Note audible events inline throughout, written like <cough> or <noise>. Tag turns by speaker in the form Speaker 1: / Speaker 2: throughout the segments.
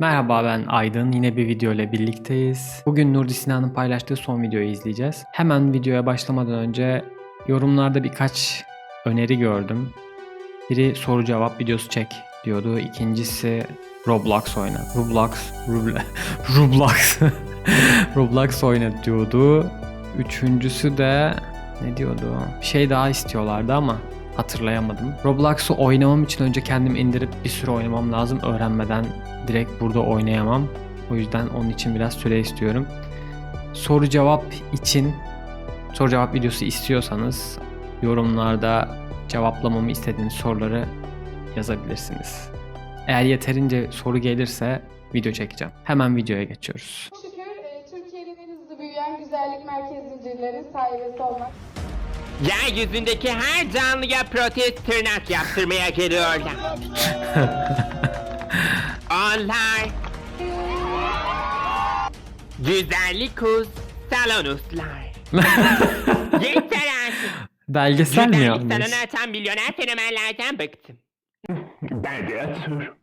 Speaker 1: Merhaba ben Aydın. Yine bir video ile birlikteyiz. Bugün Nurdi Sinan'ın paylaştığı son videoyu izleyeceğiz. Hemen videoya başlamadan önce yorumlarda birkaç öneri gördüm. Biri soru cevap videosu çek diyordu. İkincisi Roblox oyna. Roblox, Roblox, <laughs> Roblox, <laughs> Roblox oyna diyordu. Üçüncüsü de ne diyordu? Bir şey daha istiyorlardı ama hatırlayamadım. Roblox'u oynamam için önce kendim indirip bir süre oynamam lazım. Öğrenmeden direkt burada oynayamam. O yüzden onun için biraz süre istiyorum. Soru cevap için soru cevap videosu istiyorsanız yorumlarda cevaplamamı istediğiniz soruları yazabilirsiniz. Eğer yeterince soru gelirse video çekeceğim. Hemen videoya geçiyoruz.
Speaker 2: Şükür e, Türkiye'nin en hızlı büyüyen güzellik merkez zincirleri sahibesi olmak.
Speaker 3: Yeryüzündeki her canlıya protez tırnak yaptırmaya geliyorlar. <laughs> Onlar güzellik kuz salonuslar. <laughs> Yeter artık.
Speaker 1: Belgesel mi
Speaker 3: Güzellik
Speaker 1: yapmış?
Speaker 3: salonu açan milyoner fenomenlerden bıktım.
Speaker 4: Ben de yatıyorum.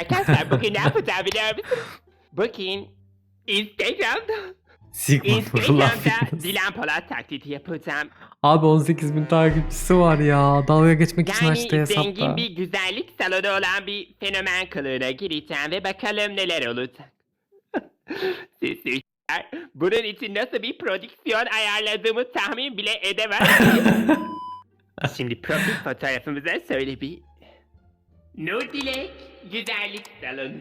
Speaker 3: Arkadaşlar bugün ne yapacağım biliyor musunuz? Bugün Instagram'da
Speaker 1: Sigma Fırlat.
Speaker 3: Dilan Polat taklidi yapacağım.
Speaker 1: Abi 18 bin takipçisi var ya. Dalga geçmek için açtı
Speaker 3: Yani zengin
Speaker 1: hesapta.
Speaker 3: bir güzellik salonu olan bir fenomen kılığına gireceğim ve bakalım neler olacak. <laughs> Siz bunun için nasıl bir prodüksiyon ayarladığımı tahmin bile edemezsiniz. <laughs> Şimdi profil fotoğrafımıza söyle bir. Nur Dilek Güzellik Salonu.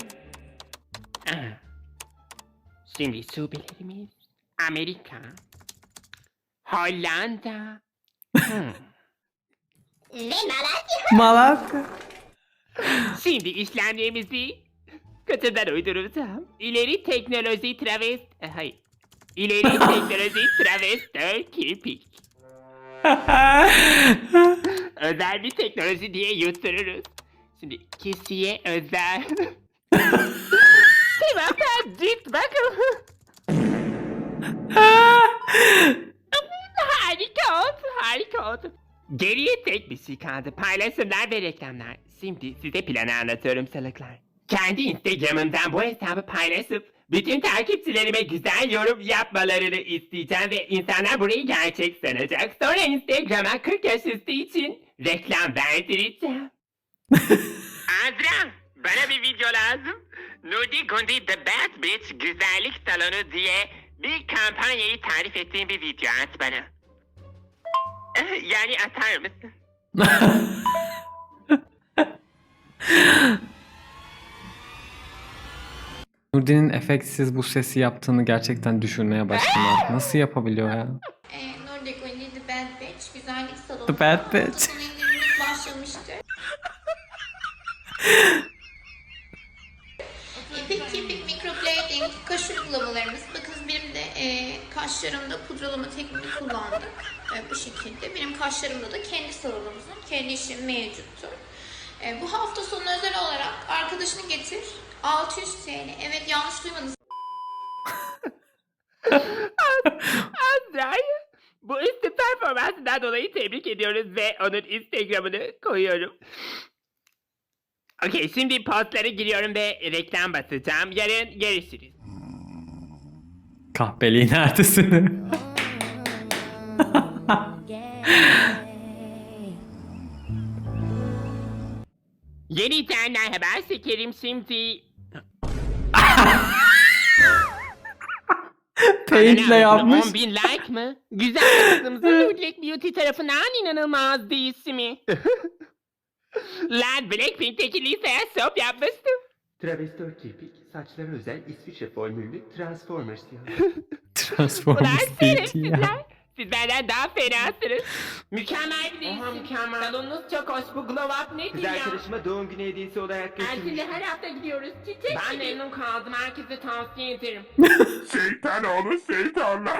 Speaker 3: Aha. Şimdi şubelerimiz Amerika, Hollanda, hmm.
Speaker 1: Malatya.
Speaker 3: Şimdi işlemlerimizi kutudan uyduracağım. İleri teknoloji travest... e, Hayır. İleri <laughs> teknoloji travestör kirpik. <laughs> özel bir teknoloji diye yuttururuz. Şimdi kişiye özel... <laughs> Sivas'a cilt bakın. Harika oldu, harika oldu. Geriye tek bir şey kaldı. Paylaşımlar ve reklamlar. Şimdi size planı anlatıyorum salaklar. Kendi Instagram'ımdan bu hesabı paylaşıp bütün takipçilerime güzel yorum yapmalarını isteyeceğim ve insanlar burayı gerçek sanacak. Sonra Instagram'a 40 yaş üstü için reklam verdireceğim. <laughs> Azra, bana bir video lazım. Nudi Gundi The Bad Bitch Güzellik Salonu diye bir kampanyayı tarif ettiğim bir video at bana. Eh, Yani atar mısın? <laughs>
Speaker 1: Nurdi'nin efektsiz bu sesi yaptığını gerçekten düşünmeye başladım. artık. Nasıl yapabiliyor ya?
Speaker 5: e, Nordic Wendy The Bad Batch güzellik salonu.
Speaker 1: The Bad
Speaker 5: başlamıştır. <laughs> Epic Keeping Microblading kaş uygulamalarımız. Bakın benim de e, kaşlarımda pudralama tekniğini kullandık. E, bu şekilde. Benim kaşlarımda da kendi salonumuzun kendi işlemi mevcuttur. E, bu hafta sonu özel olarak arkadaşını getir. 600 TL. Evet yanlış duymadınız. <laughs>
Speaker 3: Azra'yı bu üstün performansından dolayı tebrik ediyoruz ve onun Instagram'ını koyuyorum. Okey şimdi postlara giriyorum ve reklam basacağım. Yarın görüşürüz.
Speaker 1: Kahpeliğin ertesini.
Speaker 3: Yeni canlar haber sekerim şimdi.
Speaker 1: Paint'le yapmış.
Speaker 3: 10 bin like mı? Güzel kızımızın <laughs> Nudlek Beauty tarafından inanılmaz değilsi mi? Lan <laughs> Blackpink'teki liseye sop yapmıştım.
Speaker 4: Travestör kirpik, saçlara özel İsviçre formüllü <laughs> Transformers.
Speaker 3: Ulan
Speaker 1: Transformers beat ya.
Speaker 3: Siz benden daha fenasınız. Mükemmel bir değilsin. mükemmel. Salonunuz çok hoş. Bu glow up nedir
Speaker 4: Kız
Speaker 3: ya?
Speaker 4: arkadaşıma doğum günü hediyesi olarak götürmüş.
Speaker 3: Herkese her hafta gidiyoruz. Çiçek ben memnun kaldım. Herkese tavsiye ederim. <laughs>
Speaker 4: Şeytan oğlu şeytanlar.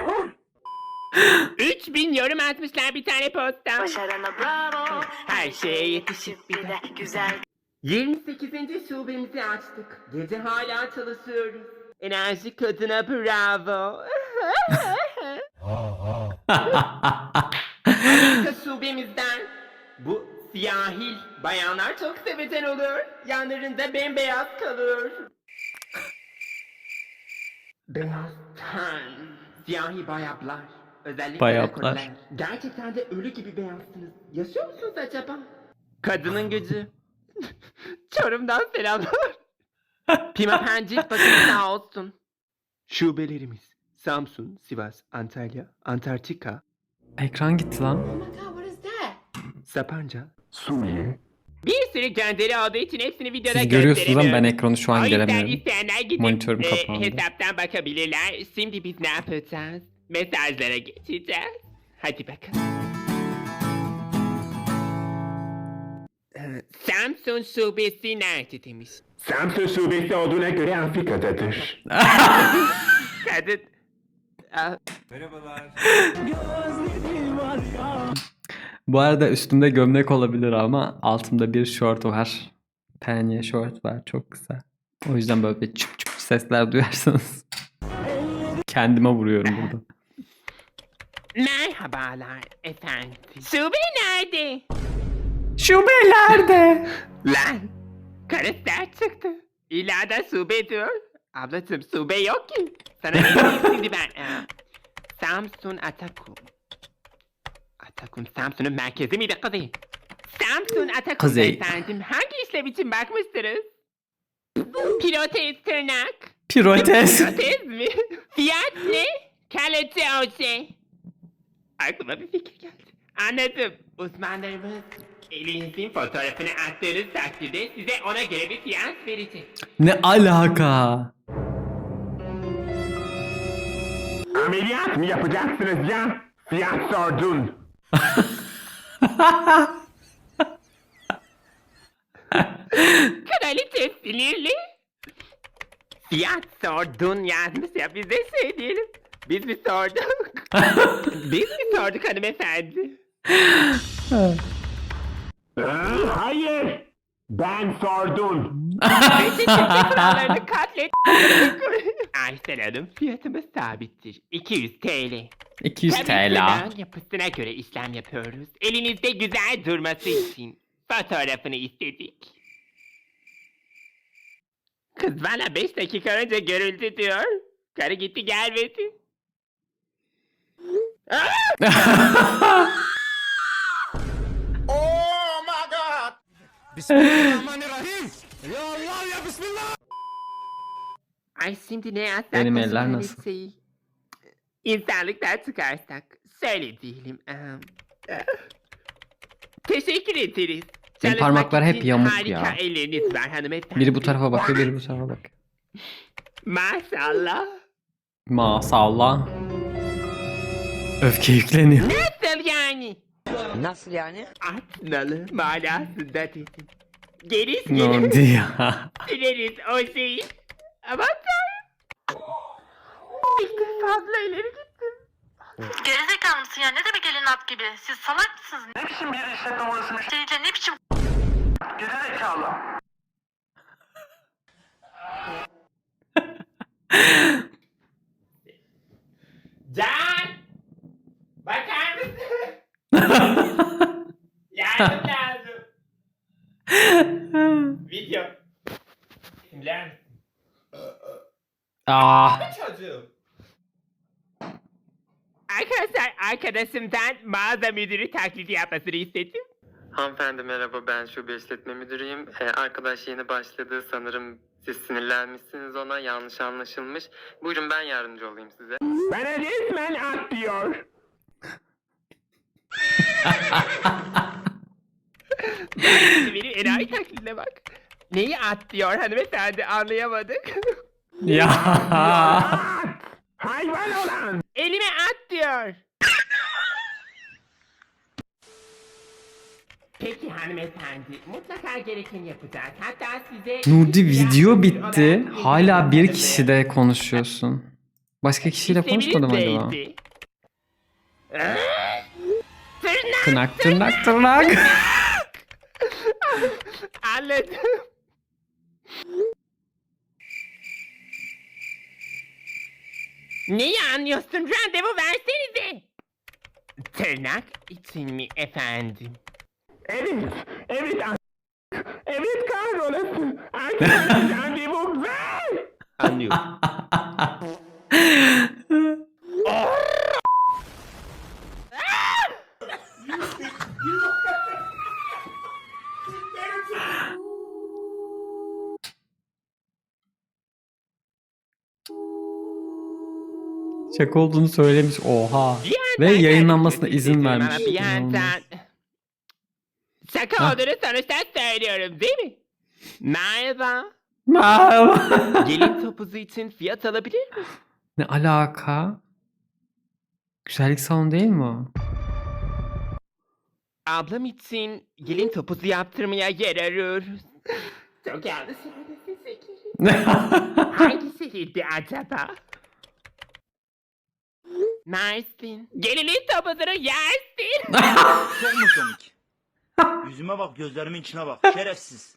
Speaker 4: <laughs>
Speaker 3: 3000 yorum atmışlar bir tane posta.
Speaker 6: Başarana bravo.
Speaker 3: Her şeye yetişip bir de
Speaker 6: güzel
Speaker 3: 28. şubemizi açtık. Gece hala çalışıyoruz. Enerji kadına bravo. Amerika <laughs> şubemizden bu siyahil bayanlar çok sevecen olur. Yanlarında bembeyaz kalır. Beyaz ten, siyahi bayaplar, özellikle
Speaker 1: Bayaplar.
Speaker 3: Gerçekten de ölü gibi beyazsınız. Yaşıyor musunuz acaba? Kadının gücü. <laughs> Çorum'dan selamlar. <laughs> Pimapencik bakın sağ olsun.
Speaker 4: Şubelerimiz Samsun, Sivas, Antalya, Antarktika,
Speaker 1: Ekran gitti lan.
Speaker 2: Oh?
Speaker 4: Sapanca,
Speaker 3: Bir sürü gönderi olduğu için hepsini videoda
Speaker 1: Siz görüyorsunuz ama ben
Speaker 3: gösteremiyorum.
Speaker 1: ekranı şu
Speaker 3: O
Speaker 1: an
Speaker 3: yüzden
Speaker 1: göremiyorum.
Speaker 3: isteyenler gidip
Speaker 1: Monitörüm
Speaker 3: e,
Speaker 1: kapandı.
Speaker 3: hesaptan bakabilirler. Şimdi biz ne yapacağız? Mesajlara geçeceğiz. Hadi bakalım. Samsun şubesi nerede demiş.
Speaker 6: Samsun şubesi olduğuna göre Afrika'dadır. <laughs>
Speaker 3: Kadın... Aa,
Speaker 1: Bu arada üstümde gömlek olabilir ama altımda bir şort var. Penye şort var çok kısa. O yüzden böyle bir çıp çıp sesler duyarsanız. Kendime vuruyorum burada.
Speaker 3: Merhabalar efendim. Şube nerede?
Speaker 1: Şubelerde.
Speaker 3: Lan! Karıslar çıktı. İlla da Sube diyor. Ablacım Sube yok ki. Sana şimdi ben? <laughs> Ee, Samsun Atakum. Atakum Samsun'un merkezi miydi kızı? Samsun Atakum
Speaker 1: Kuzey.
Speaker 3: efendim. Hangi işlem için bakmıştınız? Pilates tırnak.
Speaker 1: Pirotes.
Speaker 3: Pilates mi? Fiyat ne? Kalite şey. Aklıma bir fikir geldi. Anladım. Uzmanlarımız elinizin fotoğrafını attığınız takdirde size ona göre bir fiyat verecek.
Speaker 1: ne alaka?
Speaker 6: Ameliyat mı yapacaksınız ya? Fiyat sordun. <laughs>
Speaker 3: Kraliçe sinirli. Fiyat sordun yazmış ya biz de şey diyelim. Biz mi sorduk? <laughs> biz mi sorduk hanımefendi? <laughs>
Speaker 6: Aa, hayır. Ben sordum. <laughs>
Speaker 3: Kurallarını katlet. Aysel Hanım fiyatımız sabittir. 200 TL.
Speaker 1: 200
Speaker 3: Tabii
Speaker 1: TL.
Speaker 3: tırnağın yapısına göre işlem yapıyoruz. Elinizde güzel durması için fotoğrafını istedik. Kız bana 5 dakika önce görüldü diyor. Karı gitti gelmedi. <laughs> <laughs> Ay şimdi ne yazsak
Speaker 1: Benim eller
Speaker 3: şu
Speaker 1: nasıl?
Speaker 3: kraliçeyi? İnsanlıktan çıkarsak şöyle diyelim. eh. Teşekkür ederiz.
Speaker 1: Benim
Speaker 3: Çalışmak
Speaker 1: parmaklar hep
Speaker 3: için
Speaker 1: yamuk
Speaker 3: harika
Speaker 1: ya.
Speaker 3: elleriniz var hanımefendi.
Speaker 1: Biri bu tarafa bakıyor, biri bu tarafa bakıyor.
Speaker 3: Maşallah.
Speaker 1: Maşallah. Öfke yükleniyor.
Speaker 3: Nasıl yani? Atnalı manasında dedim. Geriz
Speaker 1: Ne
Speaker 3: gelir.
Speaker 1: oldu ya?
Speaker 3: Sileriz o şeyi. Aman tanrım. Bir fazla ileri gittim.
Speaker 7: Gerizekalı mısın ya? Ne demek elin at gibi? Siz salak mısınız? Ne biçim bir işletme orası? Seninle ne biçim Gerizekalı.
Speaker 3: Can! Bakar? Yardım <laughs> lazım. Video. Kimler?
Speaker 1: Aa,
Speaker 3: Çocuğum. Arkadaşlar arkadaşımdan mağaza müdürü taklidi yapmasını istedim.
Speaker 8: Hanımefendi merhaba ben şube işletme müdürüyüm. Ee, arkadaş yeni başladı sanırım siz sinirlenmişsiniz ona yanlış anlaşılmış. Buyurun ben yardımcı olayım size.
Speaker 6: Bana resmen at diyor.
Speaker 3: Benim enayi taklidine bak. Neyi at diyor hanımefendi anlayamadık.
Speaker 1: ya.
Speaker 6: Hayvan olan.
Speaker 3: Elime at diyor. Peki hanımefendi mutlaka gerekeni yapacağız. Hatta size...
Speaker 1: Nurdi video bitti. Hala bir kişi de konuşuyorsun. Başka kişiyle konuşmadım acaba?
Speaker 3: Tırnak
Speaker 1: Tırnak tırnak <laughs>
Speaker 3: anladım. Neyi anlıyorsun? Randevu versenize. Tırnak için mi efendim?
Speaker 6: Evet. Evet. a- Evet kahrolası. Artık <laughs> randevu ver.
Speaker 3: Anlıyorum. <laughs>
Speaker 1: Şaka olduğunu söylemiş. Oha. Ve yayınlanmasına izin vermiş. İnanılmaz.
Speaker 3: Şaka
Speaker 1: Ha.
Speaker 3: olduğunu sonuçta söylüyorum değil mi? Merhaba.
Speaker 1: Merhaba.
Speaker 3: Gelin topuzu için fiyat alabilir miyim?
Speaker 1: ne alaka? Güzellik salonu değil mi o?
Speaker 3: Ablam için gelin topuzu yaptırmaya yer arıyoruz. Çok yanlış söylemesin <laughs> Zekeri. Hangi şehirdi acaba? Mersin. Gelinin topuzunu yersin. <laughs>
Speaker 9: Çok mu komik? <laughs> Yüzüme bak, gözlerimin içine bak. <laughs> Şerefsiz.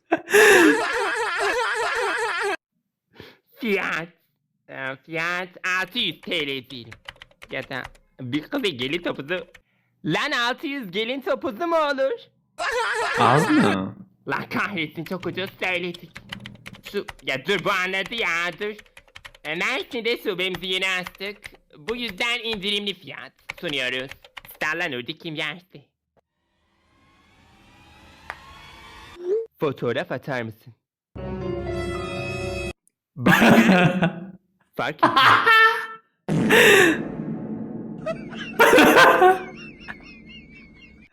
Speaker 3: Fiyat. Ee, Fiyat 600 TL diyelim. Ya da bir kızı gelin topuzu. Lan 600 gelin topuzu mu olur?
Speaker 1: Az mı?
Speaker 3: Lan kahretsin çok ucuz söyledik. Su, ya dur bu anladı ya dur. Mersin'de şubemizi yeni açtık. Bu yüzden indirimli fiyat sunuyoruz. Starla Nurdi kim yerse. Fotoğraf atar mısın? <laughs> Fark etmez.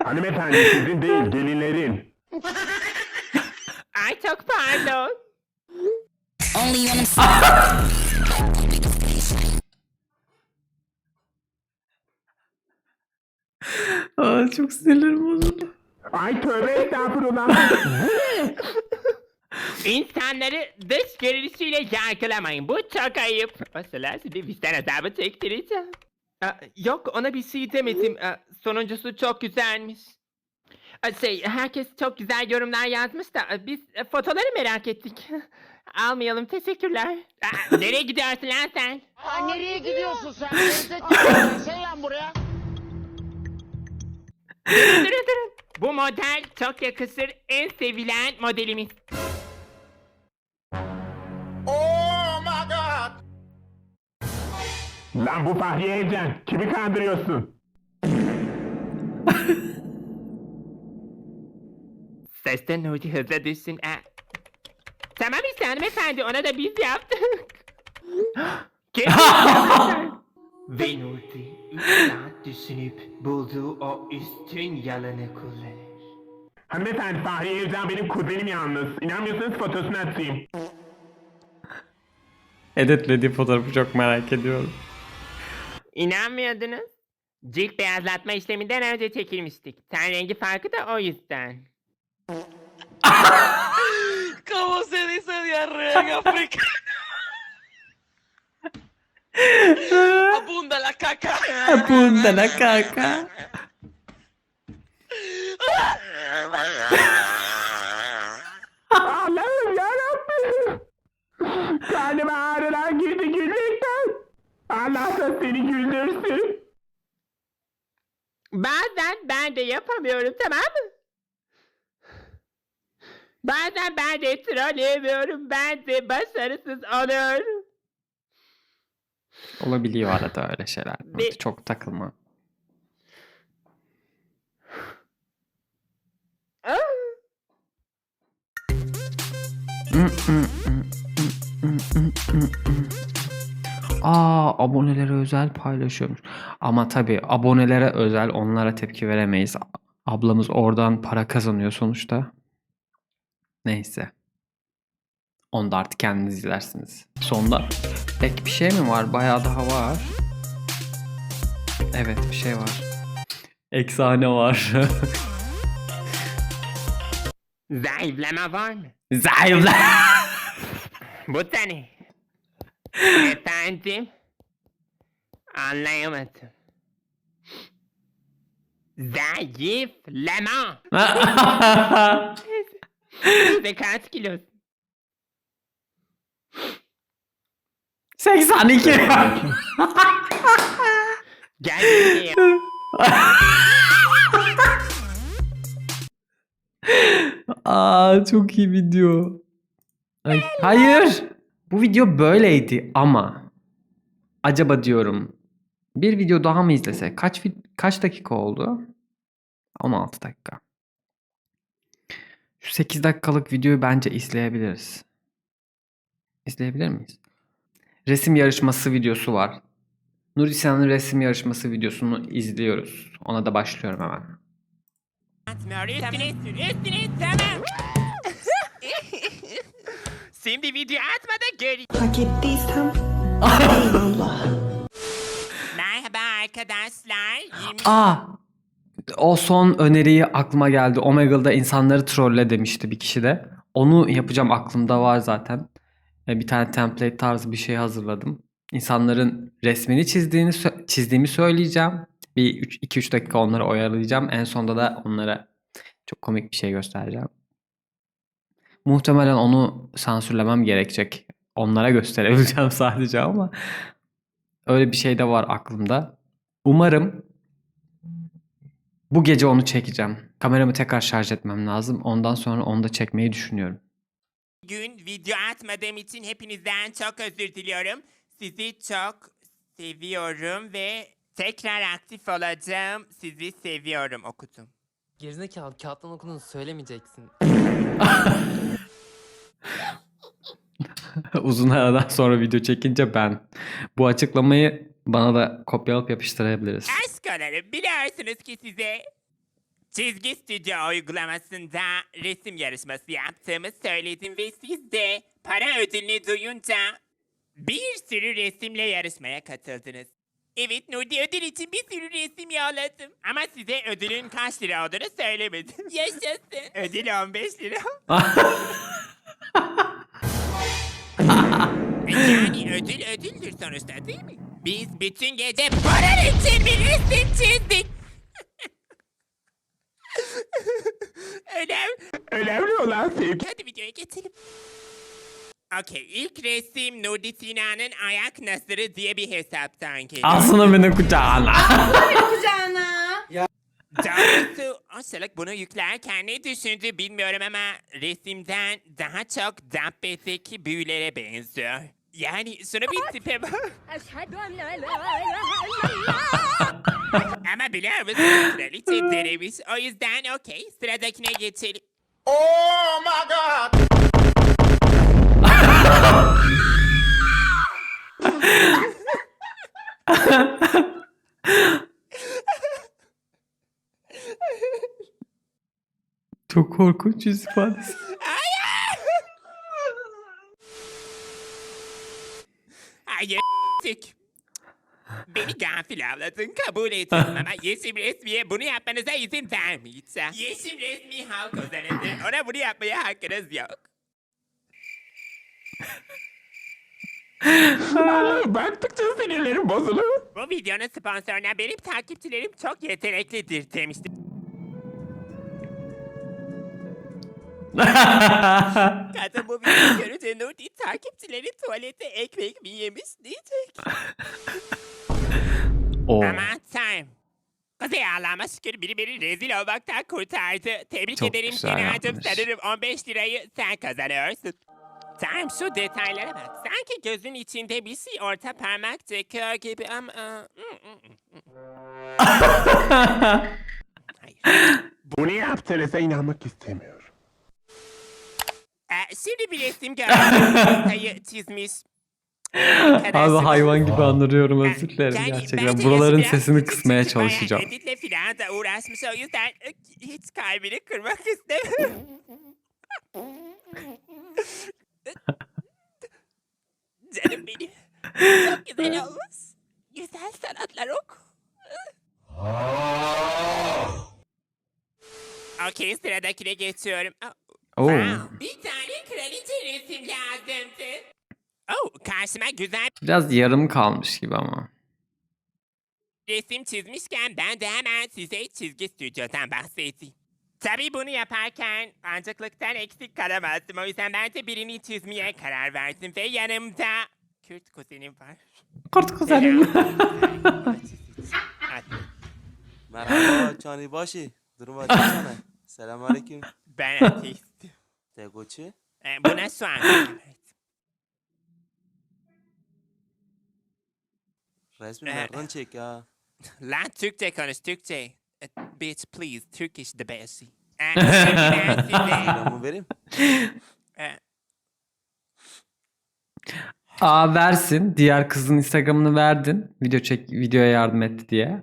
Speaker 6: Hanımefendi sizin değil gelinlerin.
Speaker 3: Ay çok pardon. <laughs>
Speaker 1: Aa, çok sinirlerim bozuldu.
Speaker 6: Ay tövbe estağfurullah. <laughs> <laughs>
Speaker 3: İnsanları dış görünüşüyle yargılamayın. Bu çok ayıp. Mesela size vicdan azabı çektireceğim. Aa, yok ona bir şey demedim. Aa, sonuncusu çok güzelmiş. Aa, şey herkes çok güzel yorumlar yazmış da aa, biz e, fotoları merak ettik. Almayalım teşekkürler. Aa, nereye gidiyorsun lan sen?
Speaker 10: nereye gidiyorsun sen? Sen lan buraya.
Speaker 3: durun durun durun. Bu model çok yakışır en sevilen modelimiz.
Speaker 6: Lan bu Fahriye Evcen. Kimi kandırıyorsun?
Speaker 3: Sesten Nurdi hızla düşsün. Aa. Tamam hanımefendi ona da biz yaptık. Ve Nurdi 3 saat düşünüp bulduğu o üstün yalanı kullanır.
Speaker 6: Hanımefendi Fahriye Evcen benim kuzenim yalnız. İnanmıyorsanız fotosunu atayım.
Speaker 1: Editlediği fotoğrafı çok merak ediyorum.
Speaker 3: İnanmıyordunuz. Cilt beyazlatma işleminden önce çekilmiştik. Ten rengi farkı da o yüzden. <laughs>
Speaker 10: ¿Cómo se dice diarrea en África? <laughs> Abunda la caca.
Speaker 1: Bunda la kaka.
Speaker 6: Allah'ım yarabbim. Karnıma ağrılar girdi gülmekten. Allah da seni güldürsün.
Speaker 3: Bazen ben de yapamıyorum tamam mı? Bazen ben de trolleyemiyorum. Ben de başarısız oluyorum.
Speaker 1: Olabiliyor arada öyle şeyler.
Speaker 3: Bir-
Speaker 1: Çok takılma. Aa abonelere özel paylaşıyormuş. Ama tabii abonelere özel onlara tepki veremeyiz. Ablamız oradan para kazanıyor sonuçta. Neyse. Onu da artık kendiniz izlersiniz. Sonda pek bir şey mi var? Bayağı daha var. Evet bir şey var. Eksane var. <laughs>
Speaker 3: Zayıflama var mı?
Speaker 1: Zayıfla. <laughs>
Speaker 3: Bu sene. Efendim? Anlayamadım. Zayıflama. <laughs> <laughs> Ve kaç kilosun?
Speaker 1: 82. <laughs>
Speaker 3: Gel buraya. <laughs>
Speaker 1: Aa çok iyi video. Ay, hayır. Bu video böyleydi ama acaba diyorum bir video daha mı izlesek? Kaç kaç dakika oldu? 16 dakika. Şu 8 dakikalık videoyu bence izleyebiliriz. İzleyebilir miyiz? Resim yarışması videosu var. Nuri Sinan'ın resim yarışması videosunu izliyoruz. Ona da başlıyorum hemen.
Speaker 3: Şimdi video atmadan göreyim.
Speaker 11: Hak ettiysem <laughs>
Speaker 3: Merhaba arkadaşlar. 20
Speaker 1: Aa! O son öneriyi aklıma geldi. Omegle'da insanları trolle demişti bir kişi de. Onu yapacağım aklımda var zaten. E, Bir tane template tarzı bir şey hazırladım. İnsanların resmini çizdiğini çizdiğimi söyleyeceğim. Bir 2-3 dakika onları oyalayacağım. En sonunda da onlara çok komik bir şey göstereceğim. Muhtemelen onu sansürlemem gerekecek. Onlara gösterebileceğim <laughs> sadece ama öyle bir şey de var aklımda. Umarım bu gece onu çekeceğim. Kameramı tekrar şarj etmem lazım. Ondan sonra onu da çekmeyi düşünüyorum.
Speaker 3: gün video atmadığım için hepinizden çok özür diliyorum. Sizi çok seviyorum ve tekrar aktif olacağım. Sizi seviyorum okudum.
Speaker 12: Gerizekalı kağıttan okuduğunu söylemeyeceksin. <laughs> <laughs>
Speaker 1: Uzun aradan sonra video çekince ben. Bu açıklamayı bana da kopyalayıp yapıştırabiliriz.
Speaker 3: Aşkolarım biliyorsunuz ki size çizgi stüdyo uygulamasında resim yarışması yaptığımı söyledim ve siz de para ödülünü duyunca bir sürü resimle yarışmaya katıldınız. Evet Nurdi ödül için bir sürü resim yolladım. Ama size ödülün kaç lira olduğunu söylemedim. Yaşasın. Ödül 15 lira. <laughs> ödül ödüldür sonuçta değil mi? Biz bütün gece para için bir resim çizdik. <laughs> Önemli.
Speaker 6: Önemli olan sevgi.
Speaker 3: Hadi videoya geçelim. Okey, ilk resim Nurdi Sinan'ın ayak nasırı diye bir hesaptan geliyor.
Speaker 1: Alsana beni kucağına.
Speaker 3: Doğrusu o salak bunu yüklerken ne düşündü bilmiyorum ama resimden daha çok Dabbe'deki büyülere benziyor. Yani tipe bak. Ama biliyor musun kraliçe denemiş. O yüzden okey sıradakine geçelim.
Speaker 10: Oh my god!
Speaker 1: Çok korkunç yüz ifadesi. <laughs>
Speaker 3: Hayır. Beni gafil avladın kabul ettim ama Yeşim Resmi'ye bunu yapmanıza izin vermeyeceğim. Yeşim Resmi halk ozanıdır. Ona bunu yapmaya hakkınız yok. <laughs>
Speaker 6: Baktıkça sinirlerim bozuluyor.
Speaker 3: Bu videonun sponsoruna benim takipçilerim çok yeteneklidir demiştim. <laughs> Kadın bu videoyu görünce Nurdi takipçileri tuvalete ekmek mi yemiş diyecek.
Speaker 1: Oo.
Speaker 3: Aman tanrım. Kuzey Allah'ıma şükür biri beni rezil olmaktan kurtardı. Tebrik
Speaker 1: Çok
Speaker 3: ederim
Speaker 1: güzel
Speaker 3: Kenan'cığım.
Speaker 1: yapmış.
Speaker 3: Sanırım 15 lirayı sen kazanıyorsun. Tanrım şu detaylara bak. Sanki gözün içinde bir şey orta parmak çekiyor gibi ama... <laughs> Hayır.
Speaker 6: Bunu yaptığınıza inanmak istemiyorum.
Speaker 3: Ee, şimdi bir resim gördüm. Çizmiş. Ee,
Speaker 1: Abi
Speaker 3: arkadaşım.
Speaker 1: hayvan gibi anırıyorum
Speaker 3: Ee,
Speaker 1: özür dilerim
Speaker 3: yani
Speaker 1: gerçekten.
Speaker 3: bence
Speaker 1: Buraların
Speaker 3: biraz
Speaker 1: sesini
Speaker 3: küçük
Speaker 1: kısmaya
Speaker 3: çünkü bayağı
Speaker 1: çalışacağım.
Speaker 3: Editle filan da uğraşmış o yüzden e, hiç kalbini kırmak istemiyorum. <laughs> Canım benim. Çok güzel olmuş. Güzel sanatlar oku. <laughs> Okey sıradakine geçiyorum. Oh,
Speaker 1: Oo.
Speaker 3: wow, Bir tane kraliçe resim lazımdı. Oh, karşıma güzel
Speaker 1: Biraz yarım kalmış gibi ama.
Speaker 3: resim çizmişken ben de hemen size çizgi stüdyodan bahsedeyim. Tabii bunu yaparken ancaklıktan eksik kalamazdım. O yüzden ben de birini çizmeye karar verdim. Ve yanımda Kürt kuzenim var.
Speaker 1: Kurt kuzenim. <laughs>
Speaker 3: Hadi,
Speaker 12: Merhaba Çani Başı. Durma desene. Selamünaleyküm.
Speaker 3: Ben <laughs> ateistim.
Speaker 12: Tegoçi.
Speaker 3: Ee, buna şu an karar verdim.
Speaker 12: Resmi
Speaker 3: Ee,
Speaker 12: nereden çek ya? <laughs>
Speaker 3: Lan Türkçe konuş Türkçe. Eh, Bitch please Turkish the best. Ee, <laughs> şimdi ben size...
Speaker 12: Selamı vereyim.
Speaker 3: eh,
Speaker 1: Aa versin. Diğer kızın Instagram'ını verdin. Video çek videoya yardım etti diye.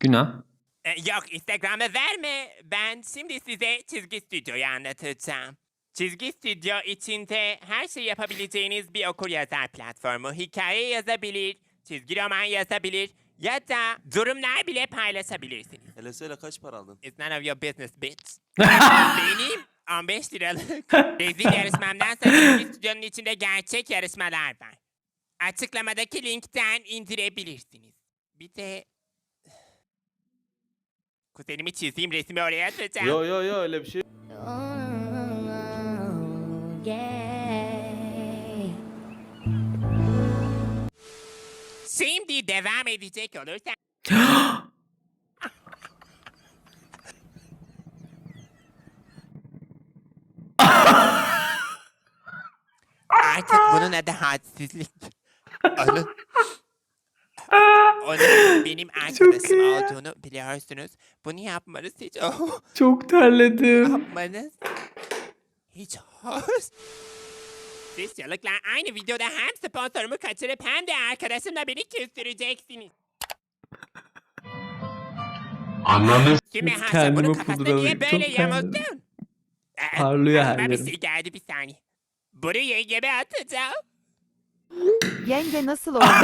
Speaker 1: Günah.
Speaker 3: E, Yok Instagram'a verme. Ben şimdi size çizgi stüdyoyu anlatacağım. Çizgi stüdyo içinde her şey yapabileceğiniz bir okuryazar platformu. Hikaye yazabilir, çizgi roman yazabilir ya da durumlar bile paylaşabilirsiniz.
Speaker 12: Hele söyle kaç para aldın?
Speaker 3: It's none of your business bitch. <laughs> Benim 15 liralık rezil yarışmamdan sonra çizgi stüdyonun içinde gerçek yarışmalar var. Açıklamadaki linkten indirebilirsiniz. Bir de... Kuzenimi çizdiğim resmi oraya atacağım.
Speaker 12: Yo yo yo öyle bir şey.
Speaker 3: Şimdi devam edecek olursak... Artık bunun adı hadsizlik. Onun, onun benim <gasps> arkadaşım
Speaker 1: iyi.
Speaker 3: olduğunu biliyorsunuz. Bunu yapmanız hiç oh, <laughs>
Speaker 1: Çok terledim.
Speaker 3: yapmanız hiç hoş. Siz çocuklar aynı videoda hem sponsorumu kaçırıp hem de arkadaşımla beni küstüreceksiniz.
Speaker 6: Anladın.
Speaker 3: Kime
Speaker 1: Biz
Speaker 3: hasa bunu
Speaker 1: kendimi
Speaker 3: kafasına
Speaker 1: pudralayayım.
Speaker 3: niye böyle
Speaker 1: Çok terledim.
Speaker 3: yamuttun? <laughs> Aa,
Speaker 1: Parlıyor her
Speaker 3: aklıma bir
Speaker 1: yerim.
Speaker 3: şey geldi bir saniye. Bunu yengeme atacağım.
Speaker 7: Yenge nasıl oldu? <laughs>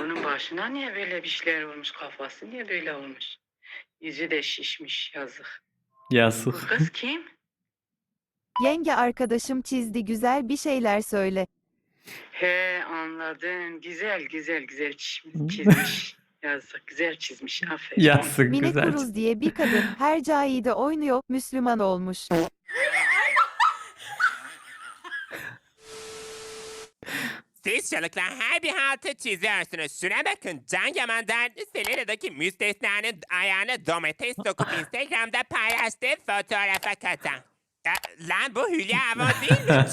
Speaker 10: Bunun başına niye böyle bir şeyler olmuş kafası niye böyle olmuş? Yüzü de şişmiş yazık. Bu
Speaker 1: Yazık.
Speaker 10: kız kim?
Speaker 7: Yenge arkadaşım çizdi güzel bir şeyler söyle.
Speaker 10: He anladım. Güzel güzel güzel çizmiş. çizmiş. yazık güzel çizmiş. Aferin.
Speaker 1: Yazık
Speaker 7: Mine
Speaker 1: güzel.
Speaker 7: Kuruz diye bir kadın her cahide oynuyor Müslüman olmuş.
Speaker 3: Siz çocuklar her bir haltı çiziyorsunuz. Şuna bakın Can Yaman'dan Selena'daki müstesnanın ayağına domates sokup Instagram'da paylaştığı fotoğrafa katan. Ya, lan bu Hülya Avon değil mi?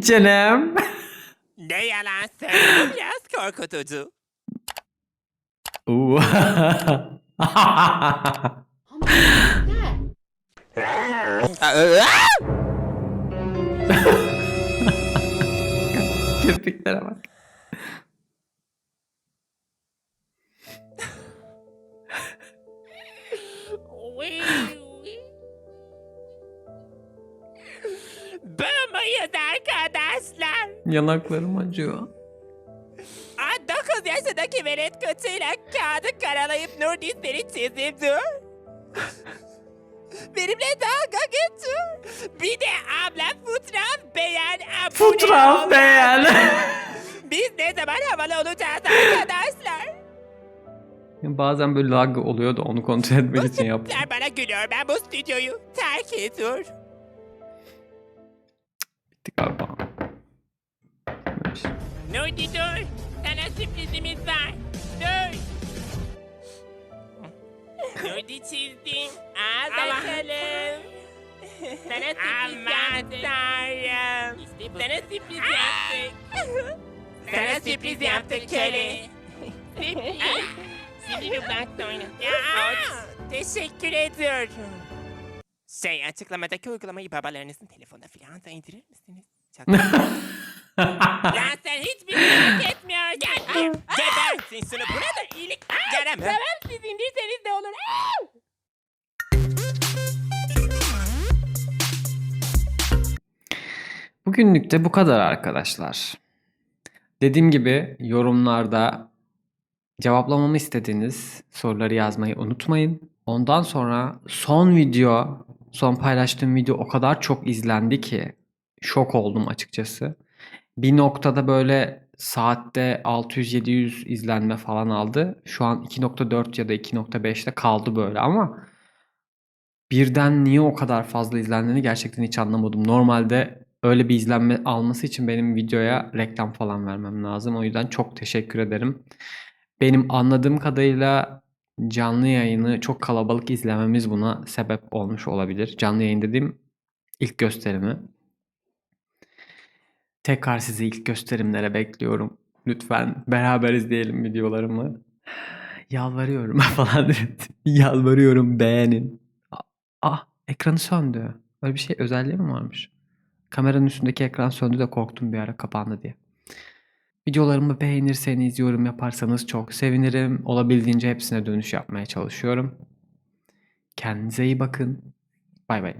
Speaker 3: <laughs>
Speaker 1: Canım.
Speaker 3: Ne yalan söylüyorum biraz korkutucu.
Speaker 1: Oo. <laughs> <laughs> Kirpiklere bak.
Speaker 3: Muyuz arkadaşlar?
Speaker 1: Yanaklarım acıyor.
Speaker 3: Aa, 9 yaşındaki velet kötüyle kağıdı karalayıp Nur dizleri çizip dur. Benimle dalga geçiyor. Bir de abla fotoğraf beğen abone
Speaker 1: Fotoğraf
Speaker 3: ol.
Speaker 1: beğen. <laughs>
Speaker 3: Biz ne zaman havalı olacağız arkadaşlar?
Speaker 1: Bazen böyle lag oluyor da onu kontrol etmek için yap.
Speaker 3: Sen bana gülüyor. Ben bu stüdyoyu terk ediyorum.
Speaker 1: Bitti galiba.
Speaker 3: Nurdi dur. Sana sürprizimiz var. Dur. Nurdi çizdim. Al bakalım. Sana sürpriz yaptık. Tanrım. Sana sürpriz yaptık. Sana sürpriz yaptık köle. Sürpriz. Şimdi Roblox oyna. Teşekkür ediyorum. Şey açıklamadaki uygulamayı babalarınızın telefonuna falan da indirir misiniz? <laughs> Çok Lan sen hiçbir şey hak etmiyorsun. Gel, <laughs> gebersin şunu. Buna da iyilik yaramaz. Tamam siz indirseniz de olur.
Speaker 1: Bugünlük de bu kadar arkadaşlar. Dediğim gibi yorumlarda cevaplamamı istediğiniz soruları yazmayı unutmayın. Ondan sonra son video, son paylaştığım video o kadar çok izlendi ki şok oldum açıkçası. Bir noktada böyle saatte 600-700 izlenme falan aldı. Şu an 2.4 ya da 2.5'te kaldı böyle ama birden niye o kadar fazla izlendiğini gerçekten hiç anlamadım. Normalde öyle bir izlenme alması için benim videoya reklam falan vermem lazım. O yüzden çok teşekkür ederim. Benim anladığım kadarıyla canlı yayını çok kalabalık izlememiz buna sebep olmuş olabilir. Canlı yayın dediğim ilk gösterimi. Tekrar sizi ilk gösterimlere bekliyorum. Lütfen beraber izleyelim videolarımı. Yalvarıyorum <laughs> falan. Yalvarıyorum beğenin. Ah Ekranı söndü. Öyle bir şey özelliği mi varmış? Kameranın üstündeki ekran söndü de korktum bir ara kapandı diye. Videolarımı beğenirseniz, yorum yaparsanız çok sevinirim. Olabildiğince hepsine dönüş yapmaya çalışıyorum. Kendinize iyi bakın. Bay bay.